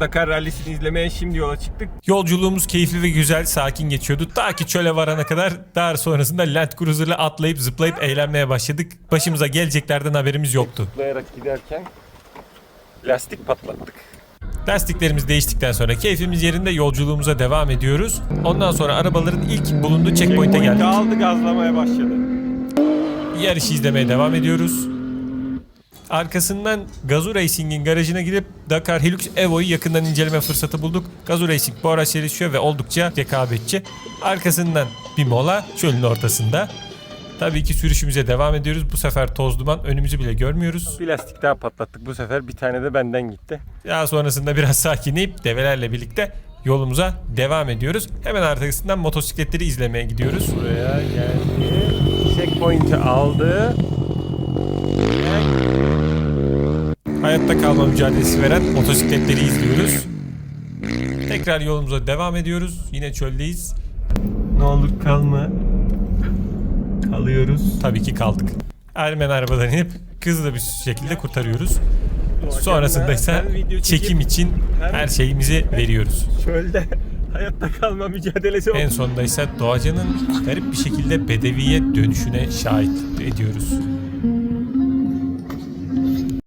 Dakar rallisini izlemeye şimdi yola çıktık. Yolculuğumuz keyifli ve güzel, sakin geçiyordu. Ta ki çöle varana kadar daha sonrasında Land Cruiser'la atlayıp zıplayıp eğlenmeye başladık. Başımıza geleceklerden haberimiz yoktu. Zıplayarak giderken lastik patlattık. Lastiklerimiz değiştikten sonra keyfimiz yerinde yolculuğumuza devam ediyoruz. Ondan sonra arabaların ilk bulunduğu checkpoint'e geldik. aldı gazlamaya başladı. Yarışı izlemeye devam ediyoruz. Arkasından Gazoo Racing'in garajına gidip Dakar Hilux Evo'yu yakından inceleme fırsatı bulduk. Gazoo Racing bu araç yarışıyor ve oldukça rekabetçi. Arkasından bir mola çölün ortasında. Tabii ki sürüşümüze devam ediyoruz. Bu sefer toz duman önümüzü bile görmüyoruz. Bir lastik daha patlattık bu sefer. Bir tane de benden gitti. Daha sonrasında biraz sakinleyip develerle birlikte yolumuza devam ediyoruz. Hemen arkasından motosikletleri izlemeye gidiyoruz. Buraya geldi. Checkpoint'i aldı. Hayatta kalma mücadelesi veren motosikletleri izliyoruz. Tekrar yolumuza devam ediyoruz. Yine çöldeyiz. Ne olur kalma. Kalıyoruz. Tabii ki kaldık. Ermen arabadan inip hızlı bir şekilde kurtarıyorız. Sonrasında ise çekim için her şeyimizi veriyoruz. Çölde hayatta kalma mücadelesi. En sonunda ise Doğacan'ın garip bir şekilde bedeviye dönüşüne şahit ediyoruz.